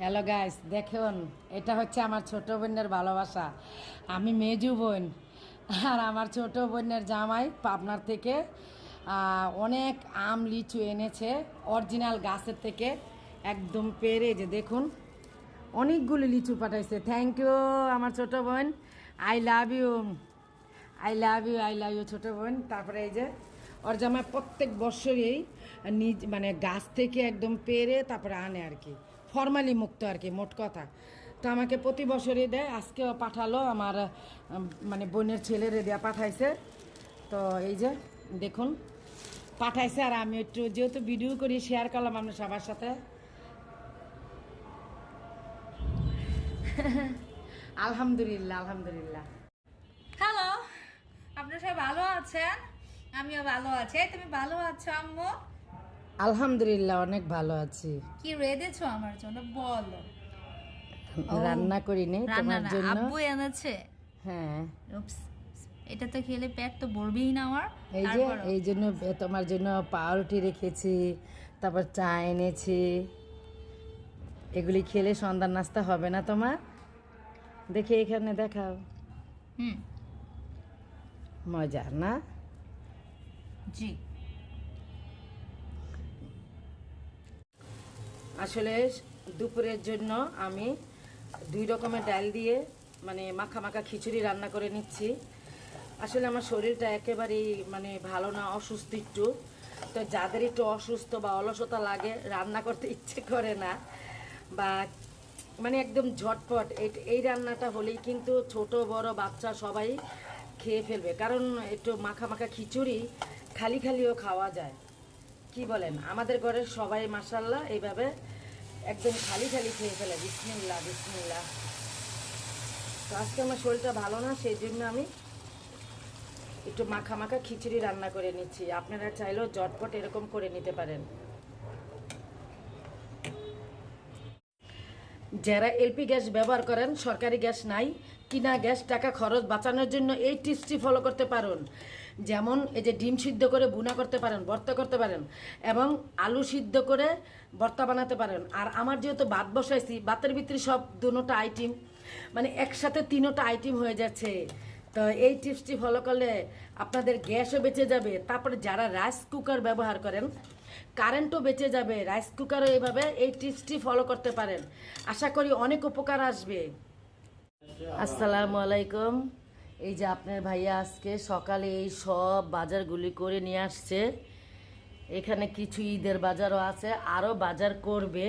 Hello guys দেখুন, এটা হচ্ছে আমার ছোট বোনের ভালোবাসা। আমি মেজু বোন, আর আমার ছোট বোনের জামাই পাবনার থেকে অনেক আম, লিচু এনেছে অরিজিনাল গাছের থেকে, একদম পেরে যে দেখুন, অনেকগুলো লিচু পাঠাইছে। থ্যাংক ইউ আমার ছোট বোন। I love you I love you I love you ছোটো বোন। তারপরে এই যে, ওর জামাই প্রত্যেক বছরই নিজ মানে গাছ থেকে একদম পেরে তারপরে আনে আর কি। ফর্মালি মুক্ত আর কি, মোট কথা। তো আমাকে প্রতি বছরই দেয় আজকেও পাঠালো আমার মানে বোনের ছেলেরে দেয়া পাঠাইছে। তো এই যে, দেখুন, পাঠাইছে আর আমি একটু যেহেতু ভিডিও করি শেয়ার করলাম আপনার সবার সাথে। আলহামদুলিল্লাহ আলহামদুলিল্লাহ। হ্যালো আপনারা সবাই ভালো আছেন? আমিও ভালো আছি। তুমি ভালো আছো, আম্মু? আলহামদুলিল্লাহ অনেক ভালো আছি। কি রেঁধেছো আমার জন্য? বলো। রান্না করিনি রান্না তোমার জন্য? আব্বু এনেছে। হ্যাঁ। এটা তো খেলে পেট তো ভরবেই না আমার। এই যে এই জন্য তোমার জন্য পাউরুটি রেখেছি তারপর চা এনেছি। এগুলি খেলে সন্ধ্যার নাস্তা হবে না তোমার? দেখি এখানে দেখাও। হুম। মজা না? জি। আসলে দুপুরের জন্য আমি দুই রকমের ডাল দিয়ে মানে মাখা মাখা খিচুড়ি রান্না করে নিচ্ছি। আসলে আমার শরীরটা একেবারেই মানে ভালো না, অসুস্থ একটু। তো যাদের একটু অসুস্থ বা অলসতা লাগে, রান্না করতে ইচ্ছে করে না বা মানে একদম ঝটপট এই- রান্নাটা হলেই কিন্তু ছোট, বড় বাচ্চা সবাই খেয়ে ফেলবে। কারণ একটু মাখা মাখা খিচুড়ি খালি খালিও খাওয়া যায়। কি বলেন? আমাদের ঘরের সবাই মাসাল্লাহ এইভাবে একদম খালি খালি খেয়ে ফেলে। বিসমিল্লা বিসমিল্লা তো আজকে আমার শরীরটা ভালো না, সেই জন্য আমি একটু মাখা মাখা খিচুড়ি রান্না করে নিচ্ছি। আপনারা চাইলেও জটপট এরকম করে নিতে পারেন। যারা এলপি গ্যাস ব্যবহার করেন, সরকারি গ্যাস নাই, কিনা গ্যাস, টাকা খরচ বাঁচানোর জন্য এই টিপসটি ফলো করতে পারেন। যেমন এই যে ডিম সিদ্ধ করে বুনা করতে পারেন, ভর্তা করতে পারেন, এবং আলু সিদ্ধ করে ভর্তা বানাতে পারেন। আর আমার যেহেতু ভাত বসাইছি, ভাতের ভিতরে সব দুটা আইটেম মানে একসাথে তিনোটা আইটেম হয়ে যাচ্ছে। তো এই টিপসটি ফলো করলে আপনাদের গ্যাসও বেঁচে যাবে। তারপরে যারা রাইস কুকার ব্যবহার করেন, কারেন্টও বেঁচে যাবে। রাইস কুকারও এইভাবে এই টিপসটি ফলো করতে পারেন। আশা করি অনেক উপকার আসবে। আসসালামু আলাইকুম। এই যে আপনার ভাইয়া আজকে সকালে এই সব বাজারগুলি করে নিয়ে আসছে। এখানে কিছু ঈদের বাজারও আছে আরও বাজার করবে।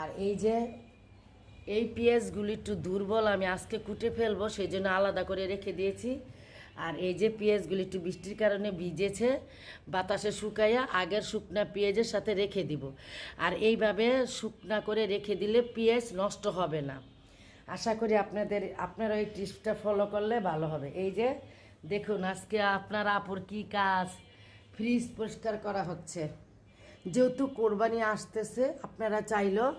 আর এই যে এই পেঁয়াজগুলি একটু দুর্বল, আমি আজকে কুটে ফেলব সেই জন্য আলাদা করে রেখে দিয়েছি। আর এই যে পেঁয়াজগুলি একটু বৃষ্টির কারণে ভিজেছে, বাতাসে শুকাইয়া আগের শুকনা পেঁয়াজের সাথে রেখে দিব। আর এইভাবে শুকনা করে রেখে দিলে পেঁয়াজ নষ্ট হবে না। আশা করি আপনাদের, আপনারা এই টিপসটা ফলো করলে ভালো হবে। এই যে, দেখুন আজকে আপনার আপুর কি কাজ? ফ্রিজ পরিষ্কার করা হচ্ছে। যেহেতু কোরবানি আসতেছে, আপনারা চাইলেও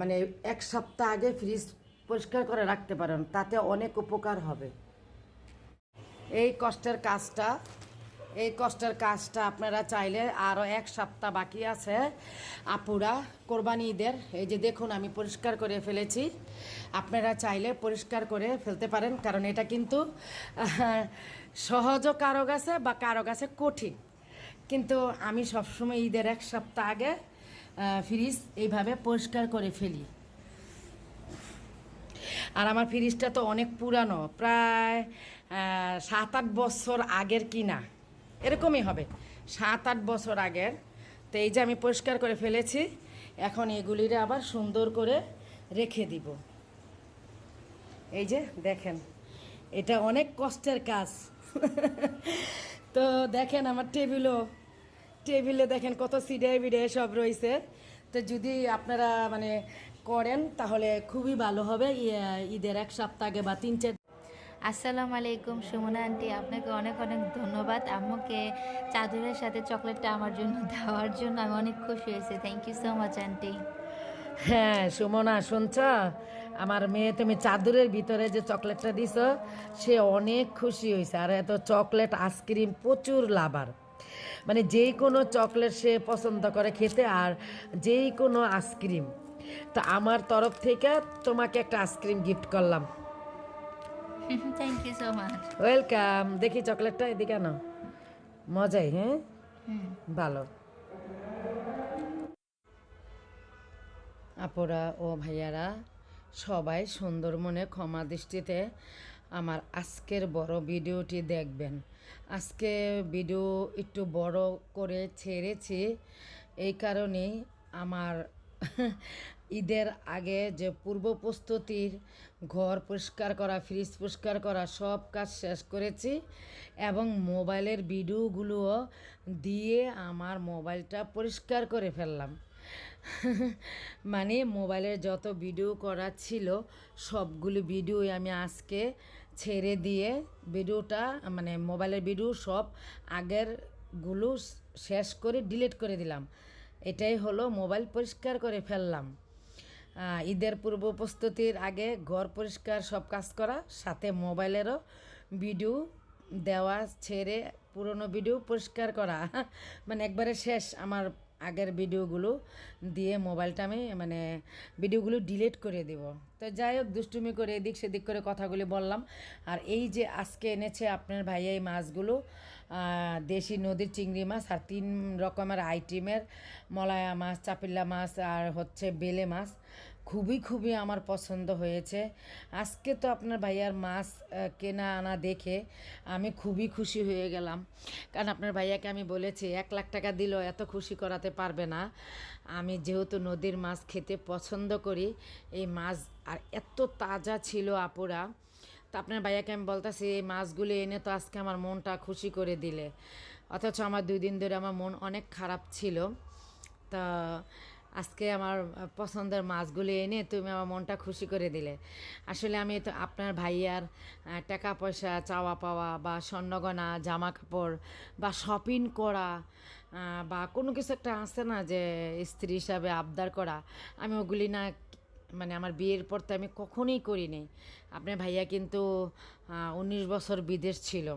মানে এক সপ্তাহ আগে ফ্রিজ পরিষ্কার করে রাখতে পারেন, তাতে অনেক উপকার হবে। এই কষ্টের কাজটা এই কষ্টের কাজটা আপনারা চাইলে আরও এক সপ্তাহ বাকি আছে। আপুরা, কোরবানি ঈদের, এই যে দেখুন আমি পরিষ্কার করে ফেলেছি। আপনারা চাইলে পরিষ্কার করে ফেলতে পারেন, কারণ এটা কিন্তু সহজও কারও কাছে বা কারও কাছে কঠিন। কিন্তু আমি সবসময় ঈদের এক সপ্তাহ আগে ফ্রিজ এইভাবে পরিষ্কার করে ফেলি। আর আমার ফ্রিজটা তো অনেক পুরানো, প্রায় সাত আট বছর আগের কিনা। এরকমই হবে। সাত, আট বছর আগের। তো এই যে আমি পরিষ্কার করে ফেলেছি, এখন এগুলিরে আবার সুন্দর করে রেখে দিব। এই যে দেখেন, এটা অনেক কষ্টের কাজ। তো দেখেন আমার টেবিলও, টেবিলে দেখেন কত সিডে বিডে সব রয়েছে। তো যদি আপনারা মানে করেন, তাহলে খুবই ভালো হবে। ঈদের এক সপ্তাহ আগে বা তিন, চার আসসালামু আলাইকুম সুমনা আন্টি, আপনাকে অনেক অনেক ধন্যবাদ। আম্মুকে চাদরের সাথে চকলেটটা আমার জন্য দেওয়ার জন্য আমি অনেক খুশি হয়েছি। Thank you so much aunty. হ্যাঁ সুমনা, শুনছ? আমার মেয়ে, তুমি চাদরের ভিতরে যে চকলেটটা দিছ, সে অনেক খুশি হয়েছে। আর এত চকলেট, আইসক্রিম, প্রচুর লাভার। মানে যেই কোনো চকলেট সে পছন্দ করে খেতে আর যেই কোনো আইসক্রিম। তো আমার তরফ থেকে তোমাকে একটা আইসক্রিম গিফট করলাম। Thank you so much welcome দেখি চকলেটটা এদিকে আনো। মজাই হ্যাঁ। ভালো। আপুরা ও ভাইয়ারা সবাই সুন্দর মনে ক্ষমা দৃষ্টিতে আমার আজকের বড় ভিডিওটি দেখবেন। আজকে ভিডিও একটু বড় করে ছেড়েছি এই কারণেই আমার ঈদের আগে যে পূর্ব প্রস্তুতির ঘর পরিষ্কার করা ফ্রিজ পরিষ্কার করা, সব কাজ শেষ করেছি এবং মোবাইলের ভিডিওগুলোও দিয়ে আমার মোবাইলটা পরিষ্কার করে ফেললাম। মানে মোবাইলের যত ভিডিও করা ছিল, সবগুলো ভিডিওই আমি আজকে ছেড়ে দিয়ে ভিডিওটা মানে মোবাইলের ভিডিও সব আগেরগুলো শেষ করে ডিলিট করে দিলাম। এটাই হলো মোবাইল পরিষ্কার করে ফেললাম। ঈদের পূর্ব প্রস্তুতির আগে ঘর পরিষ্কার সব কাজ করা, সাথে মোবাইলেরও ভিডিও দেওয়া, ছেড়ে পুরনো ভিডিও পরিষ্কার করা। মানে একবারে শেষ, আমার আগের ভিডিওগুলো দিয়ে মোবাইলটা আমি মানে ভিডিওগুলো ডিলিট করে দেব। তো যাই হোক, দুষ্টুমি করে এদিক সেদিক করে কথাগুলি বললাম। আর এই যে আজকে এনেছে আপনার ভাইয়া এই মাছগুলো দেশি নদীর চিংড়ি মাছ আর তিন রকমের আইটেমের মলায়া মাছ চাপিল্লা মাছ আর হচ্ছে বেলে মাছ। খুবই খুবই আমার পছন্দ হয়েছে। আজকে তো আপনার ভাইয়ার মাছ কেনা আনা দেখে আমি খুবই খুশি হয়ে গেলাম। কারণ আপনার ভাইয়াকে আমি বলেছি, এক লাখ টাকা দিলেও এত খুশি করাতে পারবে না। আমি যেহেতু নদীর মাছ খেতে পছন্দ করি, এই মাছ আর এত তাজা ছিল আপুরা। তো আপনার ভাইয়াকে আমি বলতেছি, এই মাছগুলো এনে তো আজকে আমার মনটা খুশি করে দিলে। অথচ আমার দুই দিন ধরে আমার মন অনেক খারাপ ছিল। তা আজকে আমার পছন্দের মাছগুলি এনে তুমি আমার মনটা খুশি করে দিলে। আসলে আমি তো আপনার ভাইয়ার টাকা পয়সা চাওয়া পাওয়া বা স্বর্ণগনা জামা কাপড় বা শপিং করা বা কোনো কিছু একটা আছে না যে স্ত্রী হিসাবে আবদার করা, আমি ওগুলি না মানে আমার বিয়ের পর তো আমি কখনোই করিনি। আপনার ভাইয়া কিন্তু উনিশ বছর বিদেশ ছিল।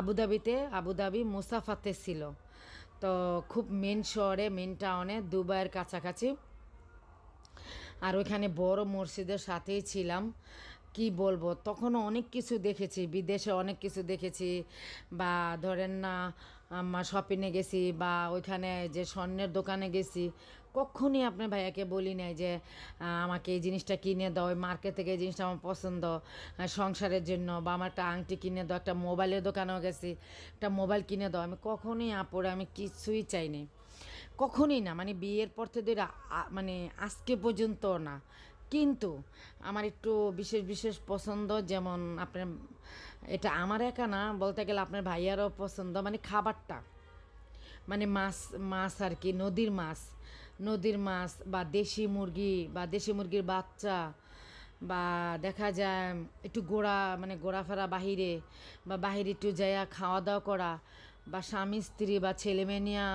আবুধাবিতে, আবুধাবি মুসাফাতে ছিল। তো খুব মেন শহরে মেন টাউনে দুবাইয়ের কাছাকাছি। আর ওইখানে বড় মসজিদের সাথেই ছিলাম। কি বলব, তখনও অনেক কিছু দেখেছি, বিদেশে অনেক কিছু দেখেছি। বা ধরেন না শপিংয়ে গেছি বা ওইখানে যে স্বর্ণের দোকানে গেছি কখনই আপনার ভাইয়াকে বলি নাই যে আমাকে এই জিনিসটা কিনে দাও মার্কেট থেকে এই জিনিসটা আমার পছন্দ সংসারের জন্য, বা আমার একটা আংটি কিনে দাও, একটা মোবাইলের দোকানেও গেছি, একটা মোবাইল কিনে দাও। আমি কখনই আপরে, আমি কিছুই চাইনি কখনই না মানে বিয়ের পর থেকে মানে আজকে পর্যন্ত না। কিন্তু আমার একটু বিশেষ বিশেষ পছন্দ, যেমন আপনার, এটা আমার একা না, বলতে গেলে আপনার ভাইয়ারও পছন্দ মানে খাবারটা। মানে মাছ মাছ আর কি, নদীর মাছ। নদীর মাছ বা দেশি মুরগি বা দেশি মুরগির বাচ্চা বা দেখা যায় একটু গোড়া মানে ঘোরাফেরা বাহিরে বা বাহিরে একটু যাইয়া খাওয়া দাওয়া করা বা স্বামী, স্ত্রী বা ছেলে মেয়ে নিয়ে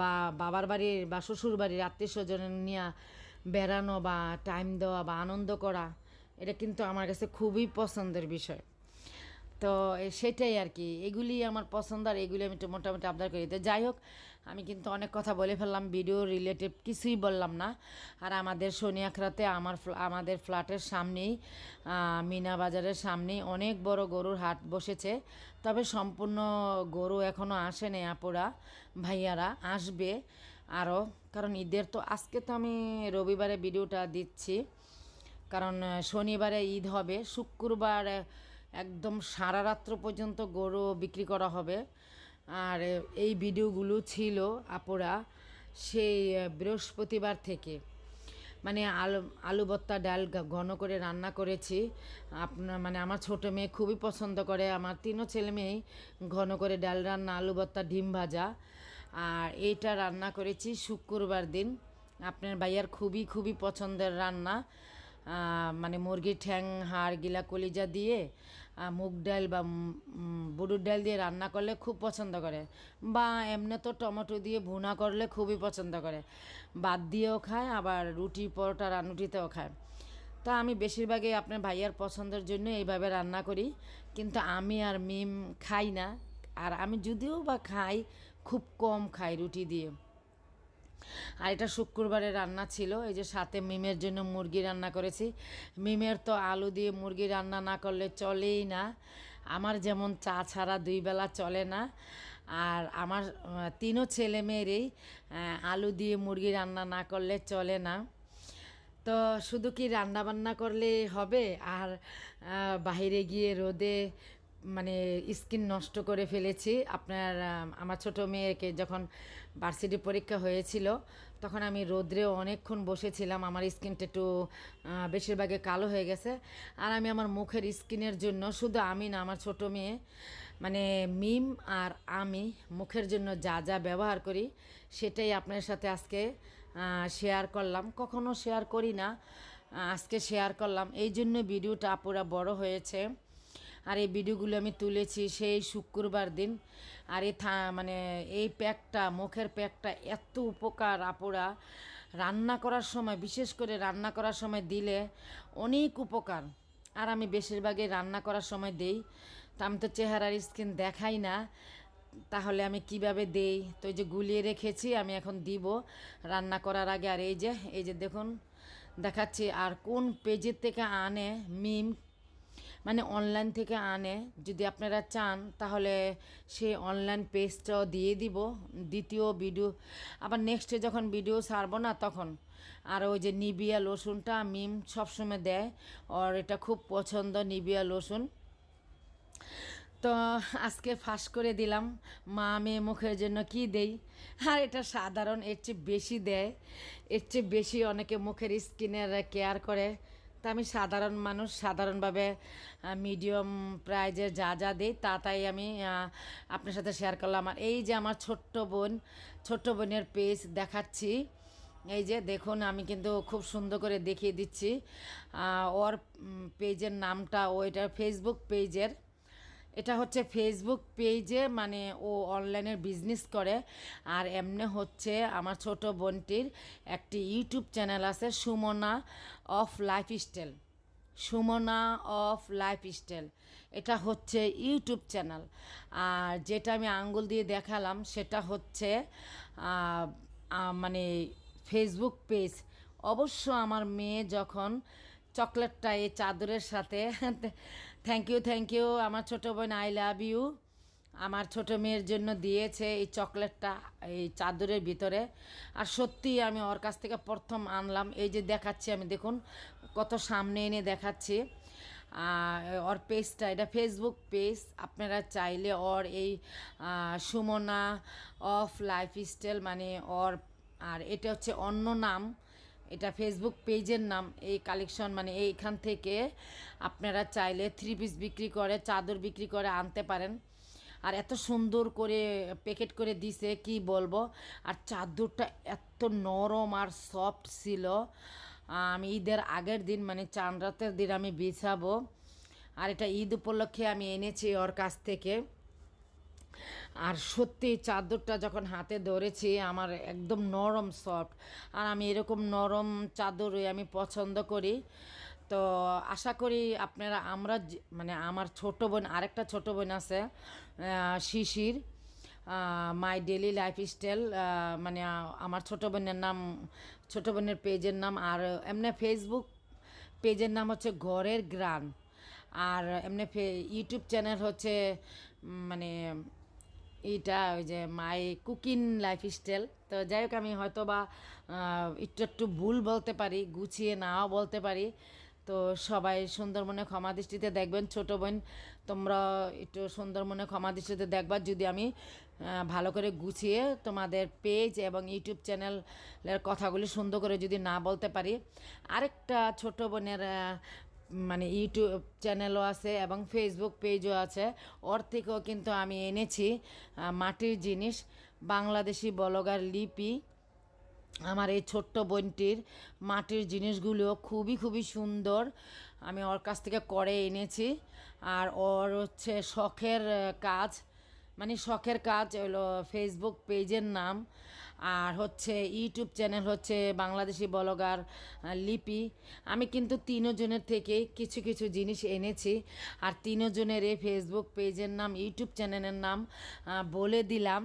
বা বাবার বাড়ির বা শ্বশুর বাড়ির আত্মীয় স্বজন নিয়ে বেড়ানো বা টাইম দেওয়া বা আনন্দ করা, এটা কিন্তু আমার কাছে খুবই পছন্দের বিষয়। তো সেটাই আর কি, এগুলি আমার পছন্দ আর এগুলি আমি একটু মোটামুটি আবদার করি। তো যাই হোক আমি কিন্তু অনেক কথা বলে ফেললাম ভিডিও রিলেটেড কিছুই বললাম না। আর আমাদের শনিয়াখরাতে আমার আমাদের ফ্ল্যাটের সামনেই মিনা বাজারের সামনেই অনেক বড় গরুর হাট বসেছে। তবে সম্পূর্ণ গরু এখনও আসেনি আপুরা, ভাইয়ারা, আসবে আরও। কারণ ঈদের তো, আজকে তো আমি রবিবারে ভিডিওটা দিচ্ছি। কারণ শনিবারে ঈদ হবে, শুক্রবার একদম সারা রাত্র পর্যন্ত গরু বিক্রি করা হবে। আর এই ভিডিওগুলো ছিল আপুরা সেই বৃহস্পতিবার থেকে। মানে আলু আলু ভর্তা ডাল ঘন করে রান্না করেছি। আপনার মানে আমার ছোটো মেয়ে খুবই পছন্দ করে। আমার তিনও ছেলে মেয়েই ঘন করে ডাল রান্না, আলু ভর্তা, ডিম ভাজা। আর এইটা রান্না করেছি শুক্রবার দিন। আপনার ভাইয়ার খুবই খুবই পছন্দের রান্না। মানে মুরগির ঠ্যাং, হাড় গিলা কলিজা দিয়ে মুগ ডাল বা বুড়ুর ডাল দিয়ে রান্না করলে খুব পছন্দ করে। বা এমনি তো টমেটো দিয়ে ভুনা করলে খুবই পছন্দ করে। বাদ দিয়েও খায়, আবার রুটি, পরোটা রানুটিতেও খায়। তা আমি বেশিরভাগই আপনার ভাইয়ার পছন্দের জন্য এইভাবে রান্না করি। কিন্তু আমি আর মিম খাই না। আর আমি যদিও বা খাই, খুব কম খাই রুটি দিয়ে। আর এটা শুক্রবারের রান্না ছিল, এই যে সাথে মিমের জন্য মুরগি রান্না করেছি। মিমের তো আলু দিয়ে মুরগি রান্না না করলে চলেই না। আমার যেমন চা ছাড়া দুই বেলা চলে না। আর আমার, তিনও ছেলে মেয়েরই আলু দিয়ে মুরগি রান্না না করলে চলে না। তো শুধু কি রান্না বান্না করলে হবে? আর বাইরে গিয়ে রোদে মানে স্কিন নষ্ট করে ফেলেছি। আপনার আমার ছোট মেয়েকে যখন ভার্সিটি পরীক্ষা হয়েছিল, তখন আমি রোদ্রে অনেকক্ষণ বসেছিলাম, আমার স্কিনটা একটু বেশিরভাগে কালো হয়ে গেছে। আর আমি আমার মুখের স্কিনের জন্য, শুধু আমি না, আমার ছোট মেয়ে মানে মিম আর আমি মুখের জন্য যা যা ব্যবহার করি, সেটাই আপনার সাথে আজকে শেয়ার করলাম। কখনো শেয়ার করি না আজকে শেয়ার করলাম। এই জন্য ভিডিওটা পুরা বড় হয়েছে। আর এই ভিডিওগুলো আমি তুলেছি সেই শুক্রবার দিন। আর এই থা মানে এই প্যাকটা, মুখের প্যাকটা এত উপকার আপুরা। রান্না করার সময়, বিশেষ করে রান্না করার সময় দিলে অনেক উপকার। আর আমি বেশিরভাগই রান্না করার সময় দেই। তা আমি তো চেহারার স্কিন দেখাই না। তাহলে আমি কীভাবে দেই? তো এই যে গুলিয়ে রেখেছি, আমি এখন দিব রান্না করার আগে। আর এই যে এই যে দেখুন, দেখাচ্ছি আর কোন পেজের থেকে আনে মিম মানে অনলাইন থেকে আনে। যদি আপনারা চান, তাহলে সেই অনলাইন পেজটাও দিয়ে দিব। দ্বিতীয় ভিডিও আবার নেক্সটে যখন ভিডিও ছাড়বো না তখন, আর ওই যে নিবিয়া লসুনটা মিম সবসময় দেয়। আর এটা খুব পছন্দ নিবিয়া লসুন তো আজকে ফাঁস করে দিলাম। মা মেয়ে মুখের জন্য কি দেই? আর এটা সাধারণ, এর চেয়ে বেশি দেয়। এর চেয়ে বেশি অনেকে মুখের স্কিনের কেয়ার করে। তা আমি সাধারণ মানুষ, সাধারণভাবে মিডিয়াম প্রাইজে যা যা দিই, তা তাই আমি আপনার সাথে শেয়ার করলাম। আর এই যে আমার ছোট্ট বোন, ছোট্ট বোনের পেজ দেখাচ্ছি, এই যে দেখুন, আমি কিন্তু খুব সুন্দর করে দেখিয়ে দিচ্ছি। ওর পেজের নামটা, ও এটা ফেসবুক পেজের এটা হচ্ছে ফেসবুক পেজে মানে ও অনলাইনের বিজনেস করে। আর এমনি হচ্ছে আমার ছোট বোনটির একটি ইউটিউব চ্যানেল আছে, Sumana of lifestyle Sumana of lifestyle এটা হচ্ছে ইউটিউব চ্যানেল আর যেটা আমি আঙ্গুল দিয়ে দেখালাম, সেটা হচ্ছে মানে ফেসবুক পেজ অবশ্য আমার মেয়ে যখন চকলেটটা এই চাদরের সাথে থ্যাংক ইউ থ্যাংক ইউ আমার ছোটো বোন আই লাভ ইউ আমার ছোট মেয়ের জন্য দিয়েছে এই চকলেটটা এই চাদরের ভিতরে। আর সত্যি আমি ওর কাছ থেকে প্রথম আনলাম। এই যে দেখাচ্ছি আমি, দেখুন, কত সামনে এনে দেখাচ্ছি। ওর পেজটা এটা ফেসবুক পেজ আপনারা চাইলে ওর এই সুমনা অফ লাইফস্টাইল মানে ওর, আর এটা হচ্ছে অন্য নাম। এটা ফেসবুক পেজের নাম, এই কালেকশন মানে এইখান থেকে আপনারা চাইলে থ্রি পিস বিক্রি করে, চাদর বিক্রি করে আনতে পারেন। আর এত সুন্দর করে প্যাকেট করে দিছে, কি বলব? আর চাদরটা এত নরম আর সফট ছিল। আমি ঈদের আগের দিন মানে চান রাতের দিন আমি বিছাবো। আর এটা ঈদ উপলক্ষে আমি এনেছি ওর কাছ থেকে। আর সত্যি চাদরটা যখন হাতে ধরেছি, আমার একদম নরম সফট আর আমি এরকম নরম চাদরই আমি পছন্দ করি। তো আশা করি আপনারা, আমরা মানে আমার ছোট বোন, আরেকটা ছোট বোন আছে শিশির মাই ডেলি লাইফস্টাইল মানে আমার ছোট বোনের নাম, ছোট বোনের পেজের নাম, আর এমনি ফেসবুক পেজের নাম হচ্ছে ঘরের গ্রান আর এমনি ইউটিউব চ্যানেল হচ্ছে মানে এইটা ওই যে মাই কুকিং লাইফস্টাইল তো যাই হোক, আমি হয়তো বা একটু একটু ভুল বলতে পারি, গুছিয়ে নাও বলতে পারি। তো সবাই সুন্দর মনে ক্ষমা দৃষ্টিতে দেখবেন, ছোট বোন, তোমরা একটু সুন্দর মনে ক্ষমা দৃষ্টিতে দেখবা। যদি আমি ভালো করে গুছিয়ে তোমাদের পেজ এবং ইউটিউব চ্যানেলের কথাগুলি সুন্দর করে যদি না বলতে পারি। আরেকটা ছোট বোনের মানে ইউটিউব চ্যানেলও আছে এবং ফেসবুক পেজও আছে। ওর থেকেও কিন্তু আমি এনেছি মাটির জিনিস, বাংলাদেশি বলগার লিপি। আমার এই ছোট্ট বোনটির মাটির জিনিসগুলো খুবই খুবই সুন্দর। আমি ওর কাছ থেকে করে এনেছি। আর ওর হচ্ছে শখের কাজ মানে শখের কাজ হলো ফেসবুক পেজের নাম। আর হচ্ছে ইউটিউব চ্যানেল হচ্ছে বাংলাদেশি বলগার লিপি। আমি কিন্তু তিনজনের থেকে কিছু কিছু জিনিস এনেছি। আর তিনজনের এই ফেসবুক পেজের নাম, ইউটিউব চ্যানেলের নাম বলে দিলাম।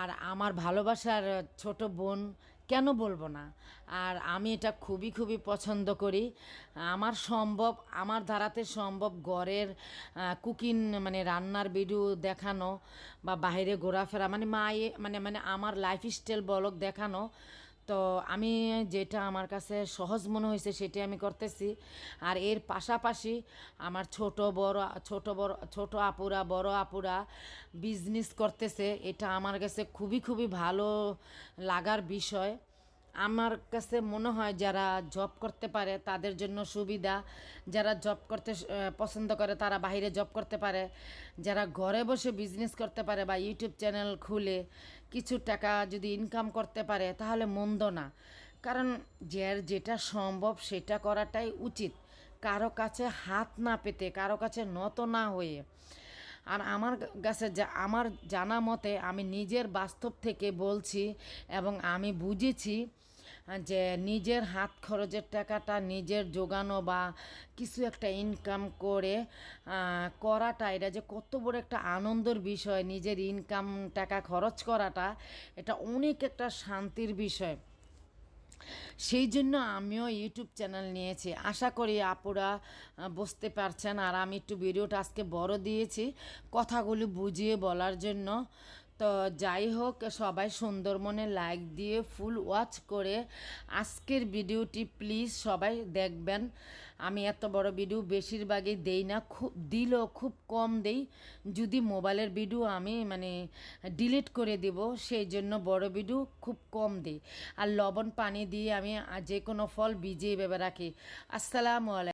আর আমার ভালোবাসার ছোট বোন কেন বলব না? আর আমি এটা খুবই খুবই পছন্দ করি। আমার সম্ভব, আমার ধারাতে সম্ভব ঘরের কুকিং মানে রান্নার ভিডিও দেখানো বা বাইরে ঘোরাফেরা মানে মায়ে মানে মানে আমার লাইফ স্টাইল বলক দেখানো তো আমি যেটা আমার কাছে সহজ মনে হয়েছে সেটাই আমি করতেছি। আর এর পাশাপাশি আমার ছোট বড় ছোট বড়, ছোট আপুরা, বড় আপুরা বিজনেস করতেছে। এটা আমার কাছে খুবই খুবই ভালো লাগার বিষয়। আমার কাছে মনে হয় যারা জব করতে পারে তাদের জন্য সুবিধা। যারা জব করতে পছন্দ করে তারা বাইরে জব করতে পারে। যারা ঘরে বসে বিজনেস করতে পারে বা ইউটিউব চ্যানেল খুলে কিছু টাকা যদি ইনকাম করতে পারে, তাহলে মন্দ না। কারণ যার যেটা সম্ভব সেটা করাটাই উচিত। কারও কাছে হাত না পেতে, কারও কাছে নত না হয়ে। আর আমার কাছে যা, আমার জানা মতে আমি নিজের বাস্তব থেকে বলছি এবং আমি বুঝেছি যে নিজের হাত খরচের টাকাটা নিজের জোগানো বা কিছু একটা ইনকাম করে করাটা, এটা যে কত বড় একটা আনন্দের বিষয়, নিজের ইনকাম টাকা খরচ করাটা, এটা অনেক একটা শান্তির বিষয়। সেই জন্য আমিও ইউটিউব চ্যানেল নিয়েছি। আশা করি আপুরা বুঝতে পারছেন। আর আমি একটু ভিডিওটা আজকে বড় দিয়েছি, কথাগুলি বুঝিয়ে বলার জন্য। তো যাই হোক, সবাই সুন্দর মনে লাইক দিয়ে ফুল ওয়াচ করে আজকের ভিডিওটি প্লিজ সবাই দেখবেন। আমি এত বড় ভিডিও বেশিরভাগই দেই না, খুব দিলেও খুব কম দেই। যদি মোবাইলের ভিডিও আমি মানে ডিলিট করে দিব, সেই জন্য বড় ভিডিও খুব কম দিই। আর লবণ পানি দিয়ে আমি যে কোনো ফল ভিজিয়ে ভেবে রাখি। আসসালামু আলাইকুম